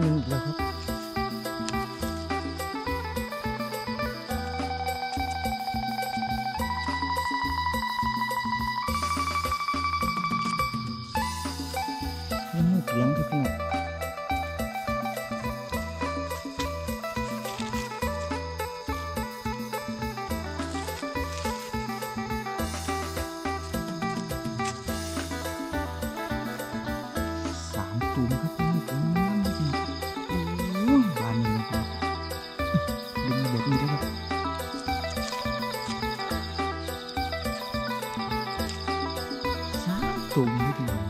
หนึ่ สามตูมครับพี่น้อง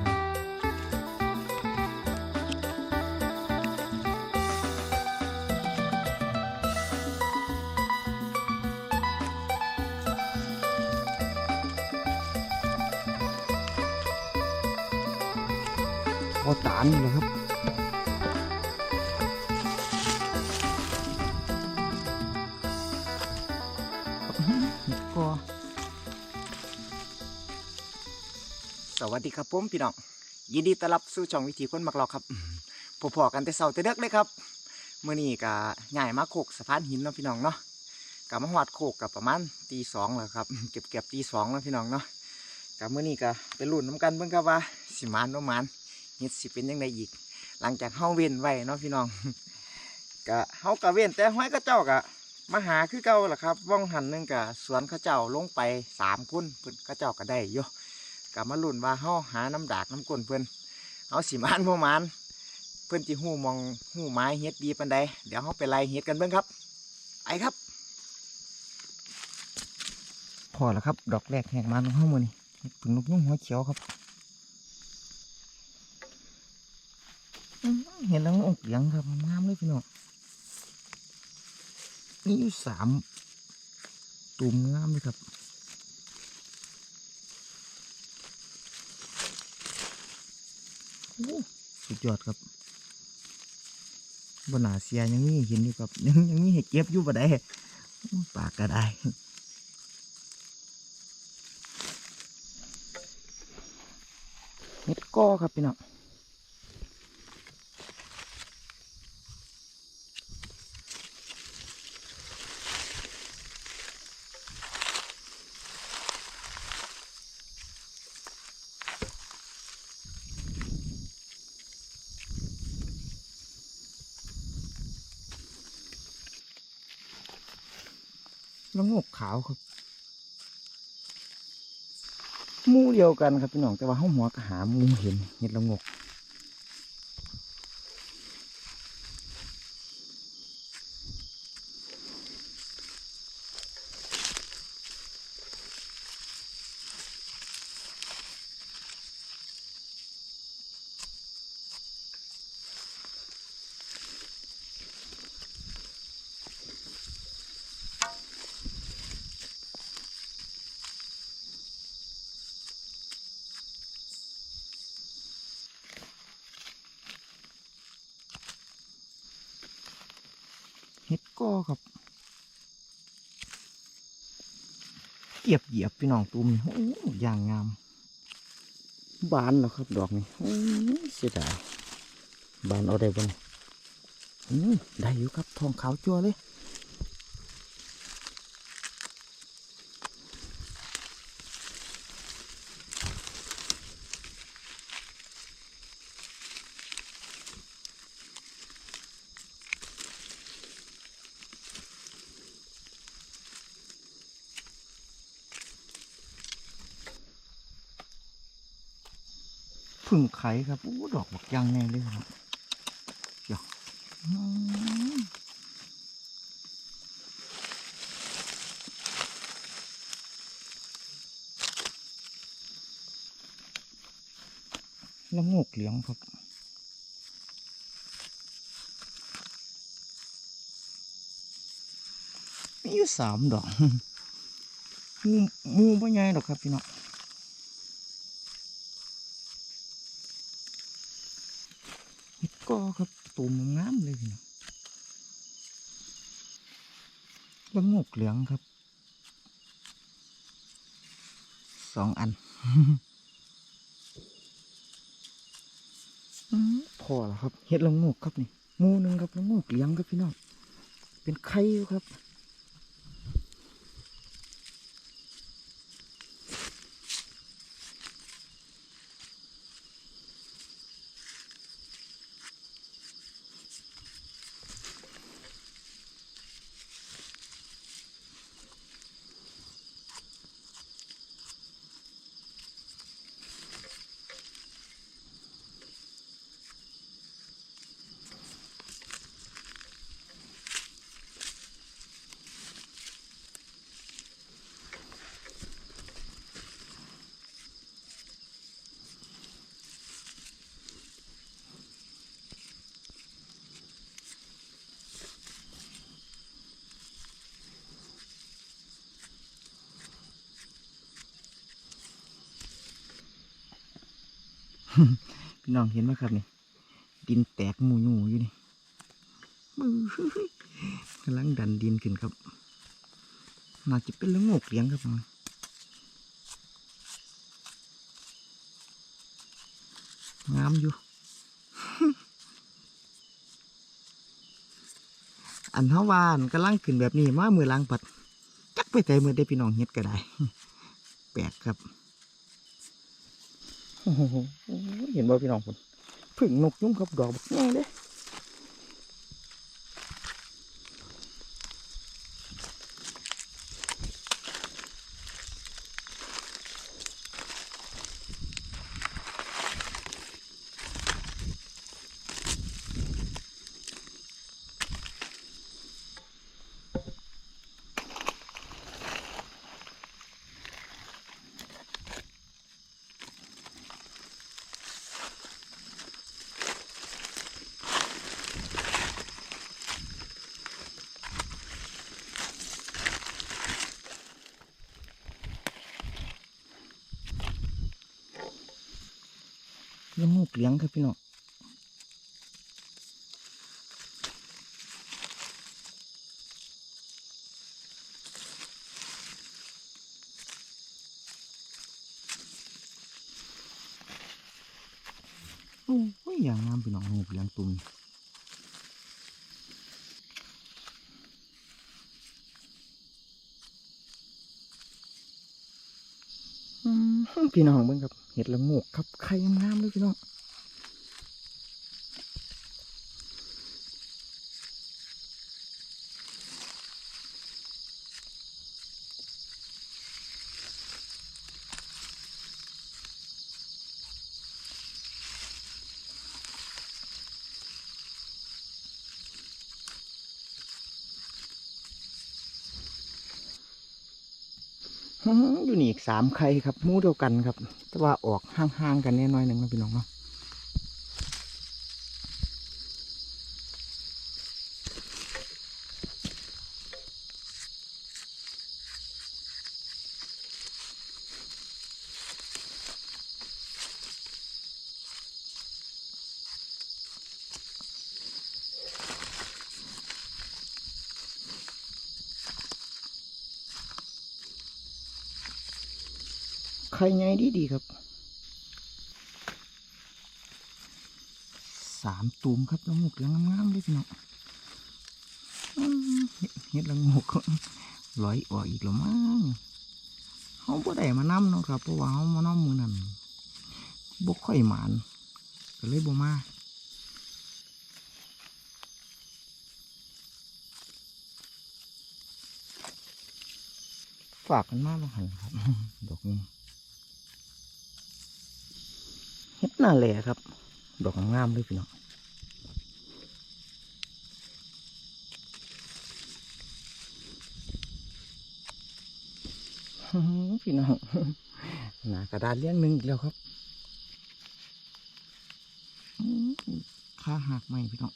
พอตานนะครับ ดีครับผมพี่น้องยินดีต้อนรับสู่ช่องวิถีคนมักหลอกครับพอๆกันแต่เสาแต่เด็กเลยครับเมื่อนี้ก็ง่ายมาโคกสะพานหินเนาะพี่น้องเนาะกับมาหอดโคกกับประมาณตีสองแล้วครับเก็บเก็บตีสองแล้วพี่น้องเนาะกับเมื่อนี้ก็ไปลุ้นน้ำกันเบิ่งครับว่าสิมานบ่มานเฮ็ดสิเป็นยังไงอีก หลังจากเฮาเว้นไว้เนาะพี่น้องกะเฮากะเว้นแต่ห้อยกระเจ้ากะมาหาคือเก่าล่ะครับว่องหันหนึงกะสวนข้าเจ้าลงไปสามคนเพิ่นข้าเจ้าก็ได้อยู่ กะมาลุ้นว่าเฮาหาน้ำดากน้ำก้นเพิ่อนเฮาสิมานบ่มานเพิ่อนสิฮู้มองฮู้ไม้เฮ็ดดีปานใดเดี๋ยวเฮาไปไล่เฮ็ดกันเบิ่งครับไปครับ พอแล้วครับ ดอกแรกแหกมาของเฮามื้อนี้เฮ็ดผึ่งนกยุงหัวเขียวครับเห็นแล้วอกเหลียงครับงามเลยพี่น้องนี่อยู่สามตุ่มงามเลยครับโอ้ สุดยอดครับบนหนาเสียยังมีเห็นอยู่ครับ ยังยังมีเห็ดเก็บอยู่บ่ได้ปากก็ได้เห็ดก้อครับพี่น้อง แล้วงกขาวครับมูเดียวกันครับพี่น้องแต่ว่าห้องหัวก็หามูเห็นเห็ดละงก ครับ เกียบเหยียบพี่น้องตุ้มนี่โอ้อย่างงาม บานแล้วครับ ดอกนี่โอ้ยเสียดายบานเอาได้บ่นได้อยู่ครับทองขาวจั่วเลย ไข่ครับโอ้ดอกบักยังแน่เลยครับเดี๋ยวอืมแล้วงกเหลียงครับมีอยู่สามดอกมูมูไม่ใหญ่หรอกครับพี่น้อง เห็ด ก็ครับตูมงามเลยพี่น้องแล้วงกเหลืองครับ สองอันพอแล้วครับ เห็ดละงกครับนี่มูหนึ่งครับลังงกเหลี้ยงครับพี่น้อง เป็นไข่ครับ พี่น้องเห็นไหมครับนี่ ดินแตกหมูหยูอยู่นี่มือกำลังดันดินขึ้นครับน่าจะเป็นเรื่องงกเลี้ยงครับมันงามอยู่ อันเทาวานกำลังขึ้นแบบนี้มามือล้างปัด จักไปแต่มือได้พี่น้องเฮ็ดก็ได้ แปลกครับ เห็นบ่พี่น้องผมผึ่งนกยุ่งครับดอกบักแงูเลี้ยงครับพี่น้องโอ้ยอย่างงาม พี่น้องงูเลี้ยงตุ่มอืมพี่น้องเบิ่งครับ เห็ดละงูกครับไข่งามๆเลยพี่น้อง อยู่นี่อีกสามไข่ครับมู่เดียวกันครับ แต่ว่าออกห่างๆกันแน่น้อยหนึ่งนะพี่น้องเนาะ ดีครับสามตูมครับละโงกลืองงามๆเลยพี่น้องเห็ดเห็ดละงกลอยออกอีกแล้วมั้งเขาบ่ได้มานำเนาะครับเพราะว่าเขามานำมือนั่นบ่ค่อยหมานก็เลยบ่มาฝากกันมาบ้างหันครับดอกนี้ เฮ็ดหน้าแหล่ครับ ดอกงามๆเลยพี่น้องพี่น้องหนากระดาษเลี้ยงหนึ่งอีกแล้วครับค่าหักไหมพี่น้อง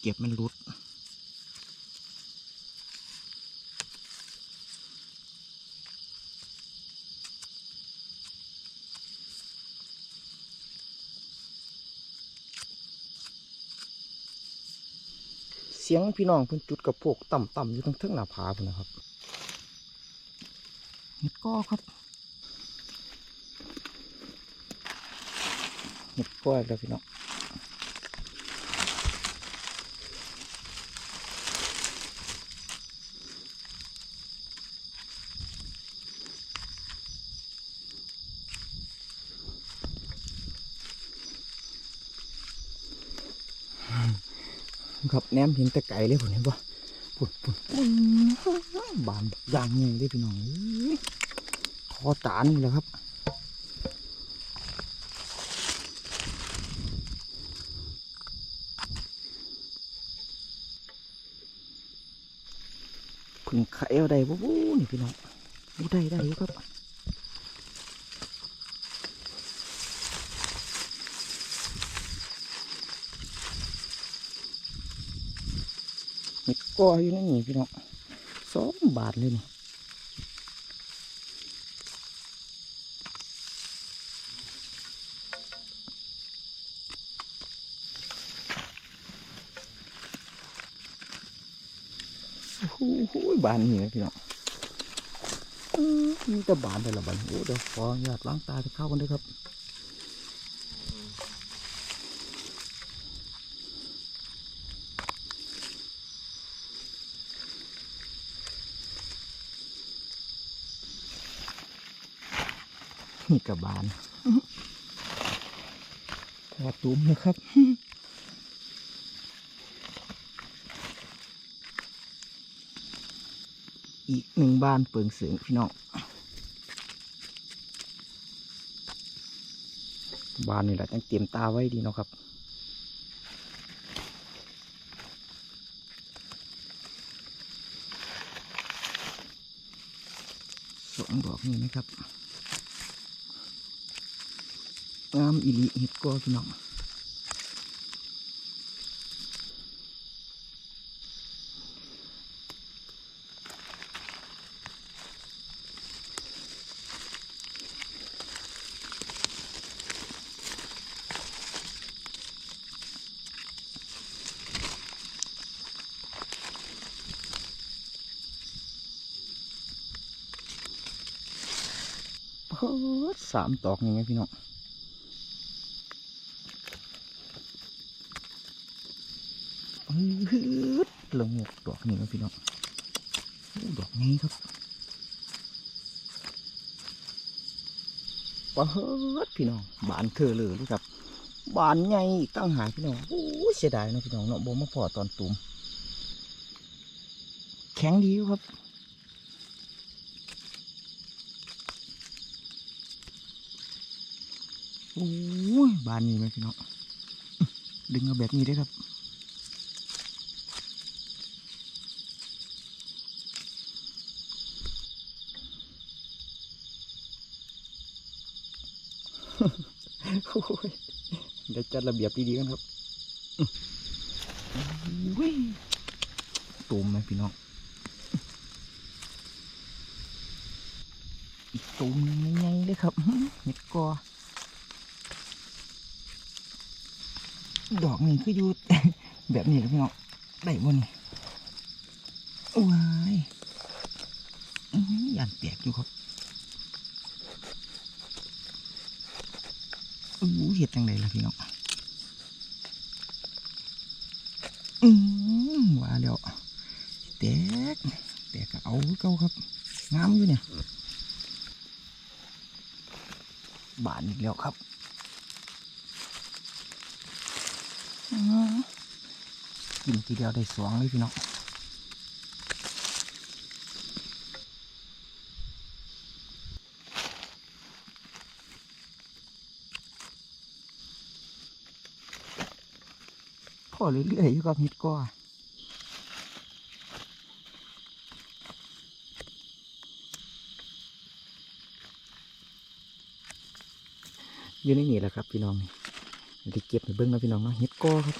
เก็บมันรุด สียงพี่น้องเพิ่นจุดกระโปกต่ำๆอยู่ทั้งเทิงหน้าผาพุ่นนะครับเห็ดก้อครับเห็ดก้อแล้วพี่น้อง ครับแหนมเห็นแต่ไก่เลยผมเห็นปะปุ่นปุ่นปุ่นบานยางเงี้ยได้พี่น้องเอ้ยคอตานนี่แหละครับพึ่งไข่เอาได้บ่บูนี่พี่น้องได้ได้ครับ เห็ด กออยู่ในนี่พี่น้องสองบาทเลยนี่โอ้โหบานนี่นะพี่น้องมีแต่บานแต่ละบานโอ้เดี๋ยวขออนุญาตล้างตาจะเข้ากันด้วยครับ นี่กับบานพอตุ้มนะครับอีกหนึ่งบ้านเปิงเสียงพี่น้องบ้านนี่แหละต้องเตรียมตาไว้ดีเนาะครับ สองดอกนี่นะครับ งามอิลิเห็ดกอพี่น้องเฮ้อสามดอกนี่ไงพี่น้อง ฮึดลงหกดอกนี่นะพี่น้องดอกนี้ครับปะเฮิดพี่น้องบานเธอเลยเลยครับบานใหญ่อีกตั้งหากพี่น้องโอ้เสียดายนะพี่น้องเนาะบ่มาพอตอนตุ่มแข็งดีครับโอ้ยบานนี้ไหมพี่น้องดึงเอาแบบนี้ได้ครับ เดี๋ยวจัดระเบียบดีๆกันครับอุ้ยตูมไหมพี่น้อง อีกตูมหนึงใหญ่ๆเลยครับเห็ดกอดอกนี่คืออยู่แบบนี้ครับพี่น้อง ได้บนว้ายอื้อหือยานแตกอยู่ครับ อู้ เห็ดจังเลยล่ะพี่น้องอืมว่าแล้วแตกแตกก็เอาเก่าครับงามอยู่เนี่ยบานอีกแล้วครับอื้อหือกินทีเดียวได้สองเลยพี่น้อง พอเรื่อยๆอยู่กับเห็ดก้ออยู่ในนี่แหละครับพี่น้องนี่ได้เก็บในเบิ้งนะพี่น้องเนาะเห็ดก้อครับ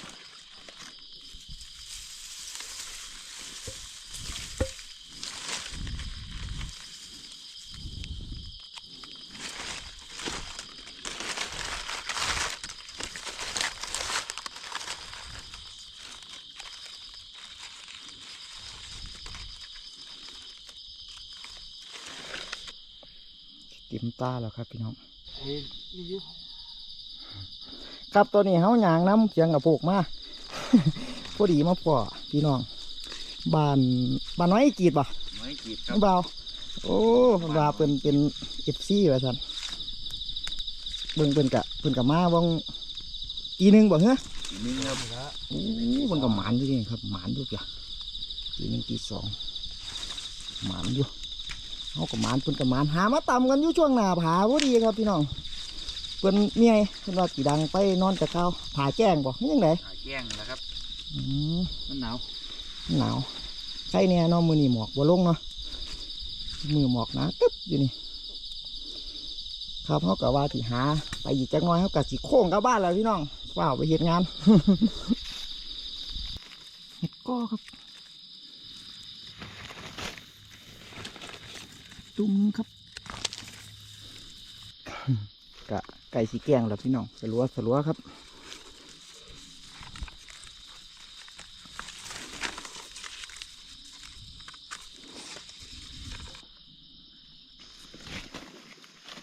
มตาแล้วครับพี่น้องครับตัวนี้เฮาหยางน้ำเสียงกับโปกมาพอดีมาพอพี่น้องบ้านบ้านน้อยจีดป่ะไม่กีดคน้รัอบงเบาโอ้บาเป็นเป็นเอฟซีว่าสันเบิ่งเพิ่นกะเพิ่นกะมาวังอีหนึงบ่เหรออีกนึงครับโอ้มันก็หมานอยู่นี่ครับหมานอยู่จ้ะทีหนึ่งทีสองหมานอยู่ เขาก็หมานเพิ่นก็หมานหามาต่ำกันอยู่ช่วงหน้าผาพอดีครับพี่น้องเพิ่นเมียเพิ่นว่ากี่ดังไปนอนกับเขาผาแจ้งบ่นี่ยังไงหาแย่งนะครับอืมมันหนาวหนาวใครเนี่ยเนาะมือนี่หมอกบ่ลงเนาะมือหมอกหนะตึ๊บอยู่นี่ครับเขากะว่าที่หา ไปอีกจักหน้อยเขากะสิโค้งกลับบ้านแล้วพี่น้องว้าวไปเหตุงานเห็ดก้อครับ ตุ้มครับกะไก่สีแกงแล้วพี่น้องสลัวสลัวครับ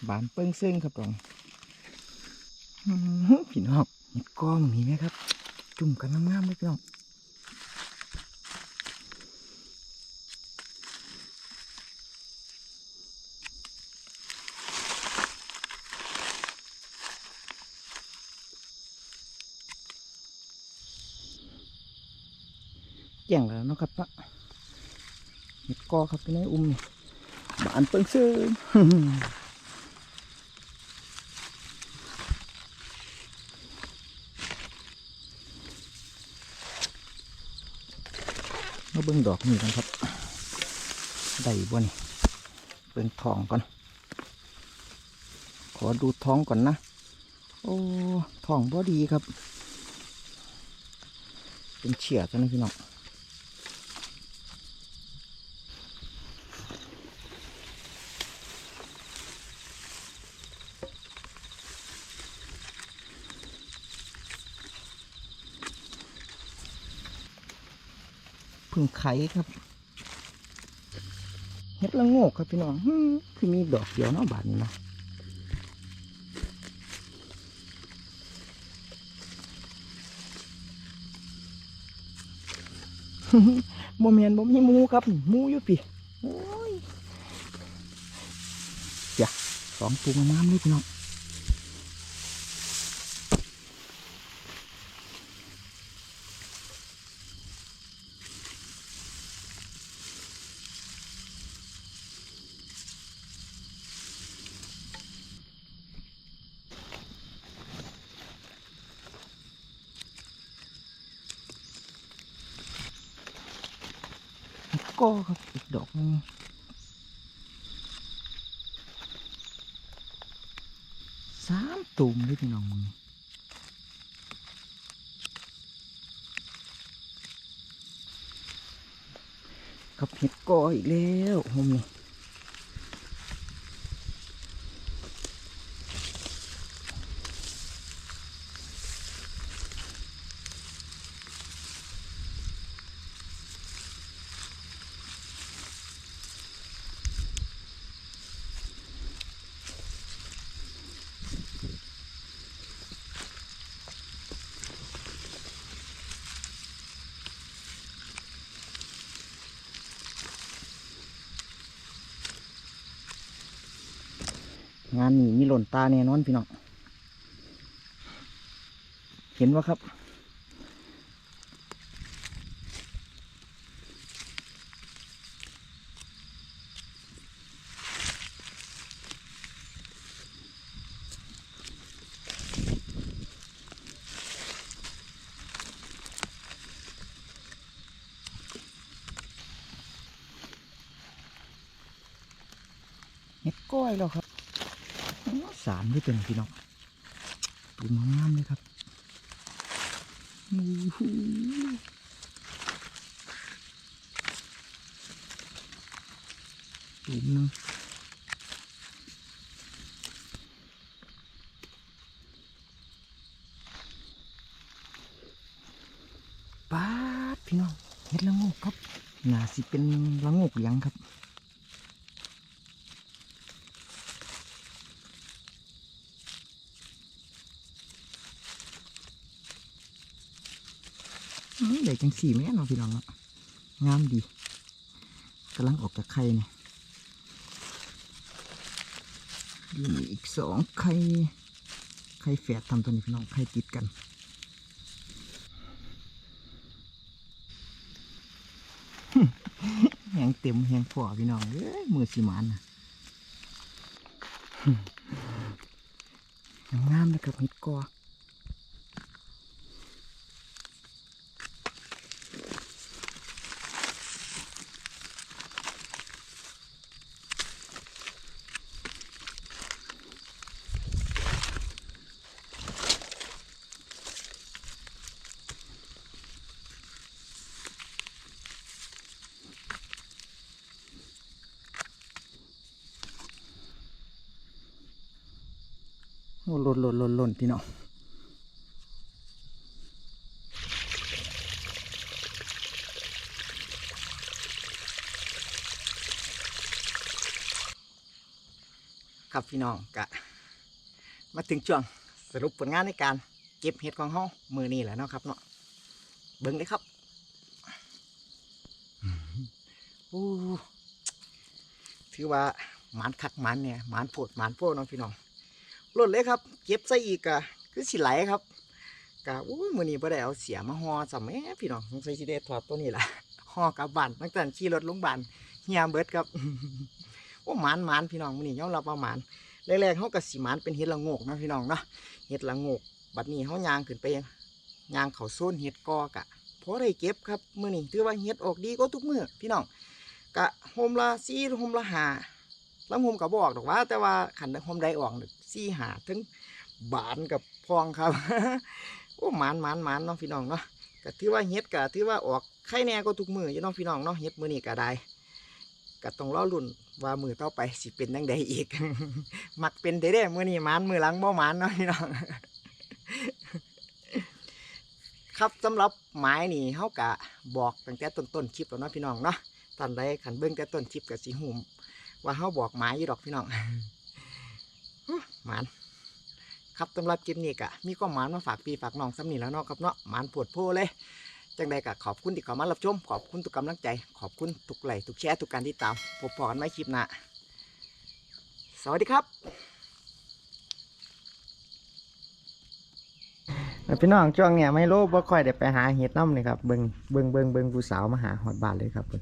บานเปิ้งเซ้งครับผมอื้อหือพี่น้องเห็ดก้อมนมีไหมครับ จุ่มกันงามๆเลยพี่น้อง แจ้งแล้วนะครับเนาะเห็ดกอครับพี่น้อยอุ้มนี่บานเปิ้งเซ้งมาเบิ่งดอกนี่กันครับ ได้บ่นี่เบิ่งทองก่อน ขอดูท้องก่อนนะ โอ้ท้องบ่ดีครับ เป็นเฉียดนะพี่น้อง พึ่งไข่ครับเฮ็ดละโงกครับพี่น้องคือมีดอกเดียวเนาะบาทนี้นะโมเมนบ่มีหมูครับหมูอยู่พี่โอ้ยเจ้าสองตัวงามๆเลยพี่น้อง ก็ครับอีกดอกนึงสามตุ่มเลยพี่น้องมึงกับเห็ดกออีกแล้วผมนี่งา นนี้มีหล่นตาแน่นอนพี่น้อง เห็นว่าครับ เห็ดก้อยแล้วครับ สามด้วยเป็นพี่น้องตูมงามเลยครับตูมนึงป้าพี่น้องเห็ดละงกครับน่าสิเป็นละงกเลียงครับ จังสี่แม่นพี่น้องงามดีกำลังออกจากไข่เนี่ยอีกสองไข่ไข่แฝดทำตัวนี้พี่น้องไข่ติดกันแหงเต็มแหงฝ่อพี่น้องเอ้ยมือสีมันนะงามเลยกับมิดกอ พี่น้องครับพี่น้องกะมาถึงช่วงสรุปผลงานในการเก็บเห็ดของเฮามือนี้แหละเนาะครับเนาะเบิ่งเลยครับโอ้ถือว่าหมานคักหมานเนี่ยหมานโผดหมานโพดเนาะพี่น้อง ลดเลยครับ เก็บใส่อีกกะคือสิไหลครับกะโอ้มือนี้บ่ได้เอาเสียมาห่อสมัยพี่น้องสงสัยสิได้ถอดตัวนี้ล่ะห่อกลับบ้านตั้งแต่ขี่รถลงบ้านเฮียเบิดครับโอ้หมานหมานพี่น้องมือนี้ยอมรับว่าหมานแรกๆเขาก็สิหมานเป็นเห็ดละโงกนะพี่น้องเนาะเห็ดละโงก บัดนี้เขายางขึ้นไปยางเขาโซนเห็ดกอกะพอได้เก็บครับมือนี้ถือว่าเห็ดออกดีก็ทุกมือพี่น้องกะโฮมละสี่โฮมละหา ลำโฮมก็บอกดอกว่า แต่ว่าขันโฮมใดออกสี่หาถึงบานกับพองครับโอ้หมานหมานหมานเนาะพี่น้องเนาะก็ถือว่าเห็ดก็ถือว่าออกไข่แน่ก็ทุกมืออยู่น้องพี่น้องเนาะเห็ดมือนี้ก็ได้ก็ต้องรอรุ่นว่ามือต่อไปสิเป็นยังไงอีก มักเป็นเด้ๆมือนี้หมันมือหลังบ่หมันเนาะพี่น้องครับสำหรับไม้นี่เฮากะบอกตั้งแต่ต้นๆคลิปแล้วเนาะพี่น้องเนาะตอนใดขันเบิ่งแต่ต้นคลิปกับสิหุ่ม ว่าเฮาบอกไม้อยู่ดอกพี่น้องหมันครับสำหรับคลิปนี้กะมีความหมานมาฝากพี่ฝากน้องซ้ำนี่แล้วเนาะครับเนาะหมานปวดโพเลยจังใดก็ขอบคุณที่เข้ามารับชม ขอบคุณทุกกำลังใจ ขอบคุณทุกไลค์ทุกแชร์ทุกการติดตามพบกันใหม่คลิปหน้าสวัสดีครับพี่น้องช่วงเนี้ยไม่รู้ว่าค่อยได้ไปหาเห็ดน้ำเลยครับเบิงเบิงเบิงเบิงผู้สาวมาหาหอดบ้านเลยครับเบิง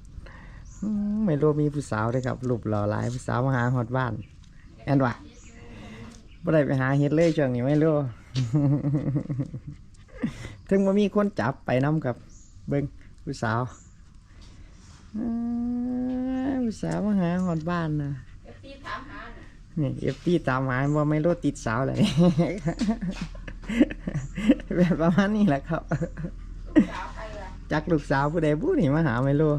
ไม่รู้มีผู้สาวเลยครับรูปหล่อหลายผู้สาวมาหาหอดบ้านแอนวะไม่ได้ไปหาเห็ดเลยช่วงนี้ไม่รู้ ถึงว่ามีคนจับไปน้ำกับเบิงผู้สาวผู้สาวมาหาหอดบ้านนะตีถามหาน่ะนี่เอฟตีตามหาว่าไม่รู้ติดสาวเลยแบบประมาณนี้แหละครับสาจักลูกสาวผู้ใดผู้นี่มาหาไม่รู้